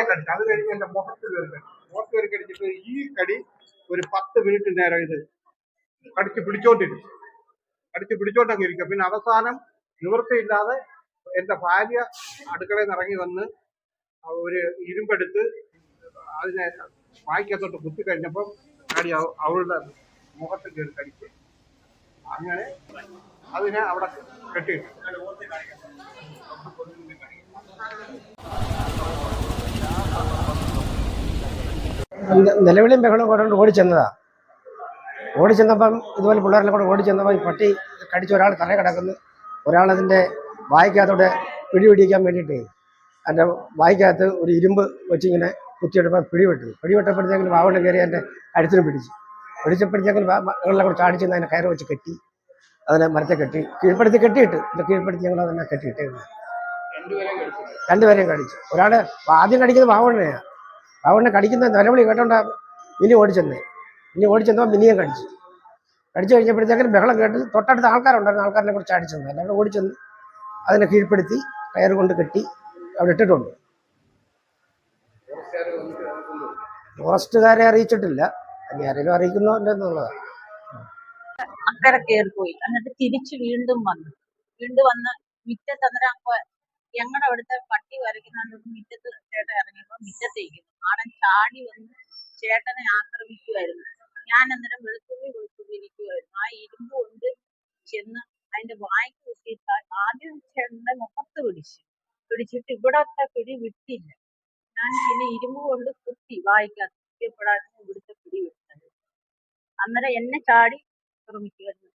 എന്നെ കടിച്ചു അത് കഴിഞ്ഞ് എന്റെ മുഖത്ത് കയറി മുഖത്ത് കയറി കടിച്ചിട്ട് ഈ കടി ഒരു പത്ത് മിനിറ്റ് നേരം ഇത് കടിച്ച് പിടിച്ചോണ്ടിരിക്കും. കടിച്ച് പിടിച്ചോണ്ടങ്ങ് ഇരിക്കുക പിന്നെ അവസാനം നിവൃത്തിയില്ലാതെ എന്റെ ഭാര്യ അടുക്കളയിൽ നിന്ന് ഇറങ്ങി വന്ന് ഒരു ഇരുമ്പെടുത്ത് അതിനെ വായിക്കത്തോട്ട് കുത്തി കഴിഞ്ഞപ്പം കടി അവ- അവളുടെ മുഖത്ത് കയറി കടിച്ചു. അങ്ങനെ അതിനെ അവിടെ കെട്ടിയിട്ടു നിലവിളിയും ഓടി കൊണ്ടുകൊണ്ട് ഓടി ചെന്നപ്പം ഇതുപോലെ പിള്ളേരെല്ലാം കൂടെ ഓടിച്ചെന്നപ്പോൾ ഈ പട്ടി കടിച്ച് ഒരാൾ തറ കിടക്കുന്നു. ഒരാളതിന്റെ വായിക്കകത്തോടെ പിടി പിടിക്കാൻ വേണ്ടിയിട്ട് എന്റെ വായിക്കകത്ത് ഒരു ഇരുമ്പ് വെച്ചിങ്ങനെ കുത്തിയെടുപ്പം പിടിവിട്ടു പിടിവിട്ടപ്പോഴത്തേക്കും വാവണ്ണം കയറി എന്റെ കഴുത്തിന് പിടിച്ചു. പിടിച്ചപ്പോഴത്തേക്കും വെള്ളം കൂടെ ചാടിച്ച് അതിനെ കയറ് വെച്ച് കെട്ടി. അതിനെ മരത്തെ കെട്ടി. കീഴ്പ്പെടുത്തി കെട്ടിയിട്ട്. ഇത് കീഴ്പ്പെടുത്തി ഞങ്ങൾ അതിനെ കെട്ടിയിട്ടേക്കുന്നത് രണ്ടുപേരെയും കടിച്ചു. ഒരാൾ ആദ്യം കടിക്കുന്നത് വാവണ്ണനെയാണ് വാവണ്ണനെ കടിക്കുന്ന നിലവിളി കേട്ടോണ്ടാണ് മിനി ഓടിച്ചെന്നേ. മിനി ഓടിച്ചെന്നപ്പോൾ മിനിയും കടിച്ചു. കടിച്ചു കഴിഞ്ഞപ്പോഴത്തേക്കും ബഹളം കേട്ട് തൊട്ടടുത്ത ആൾക്കാരുണ്ടായിരുന്നു ആൾക്കാരെ കുറിച്ച് അടിച്ചെന്ന്. എല്ലാവരും ഓടിച്ചെന്ന് അതിനെ കീഴ്പ്പെടുത്തി കയർ കൊണ്ട് കെട്ടി അവിടെ ഇട്ടിട്ടുണ്ട്. ഫോറസ്റ്റുകാരെ അറിയിച്ചിട്ടില്ല. ഇനി ആരെങ്കിലും അറിയിക്കുന്നുണ്ടെന്നുള്ളതാണ് അക്കരെ കയറിപ്പോയി എന്നിട്ട് തിരിച്ചു വീണ്ടും വന്നു. വീണ്ടും വന്ന് മിറ്റത്ത് അന്നേരം ഞങ്ങളുടെ അവിടുത്തെ പട്ടി വരയ്ക്കുന്നുണ്ട് മുറ്റത്ത് ചേട്ടൻ ഇറങ്ങിയപ്പോ മുറ്റത്തേക്കുന്നു ചാടി വന്ന് ചേട്ടനെ ആക്രമിക്കുമായിരുന്നു ഞാൻ അന്നേരം വെളുത്തുള്ളി ഇരിക്കുമായിരുന്നു ആ ഇരുമ്പ് കൊണ്ട് ചെന്ന് അതിന്റെ വായ്ക്ക് കുത്തിയിട്ടാൽ ആദ്യം ചേട്ടന്റെ മുഖത്ത് പിടിച്ചു. പിടിച്ചിട്ട് ഇവിടത്തെ പിടി വിട്ടില്ല. ഞാൻ പിന്നെ ഇരുമ്പ് കൊണ്ട് കുത്തി വായിക്കാത്ത കുത്തിയപ്പോഴാണ് ഇവിടുത്തെ പിടി വിട്ടത്. അന്നേരം എന്നെ ചാടി ആക്രമിക്കുമായിരുന്നു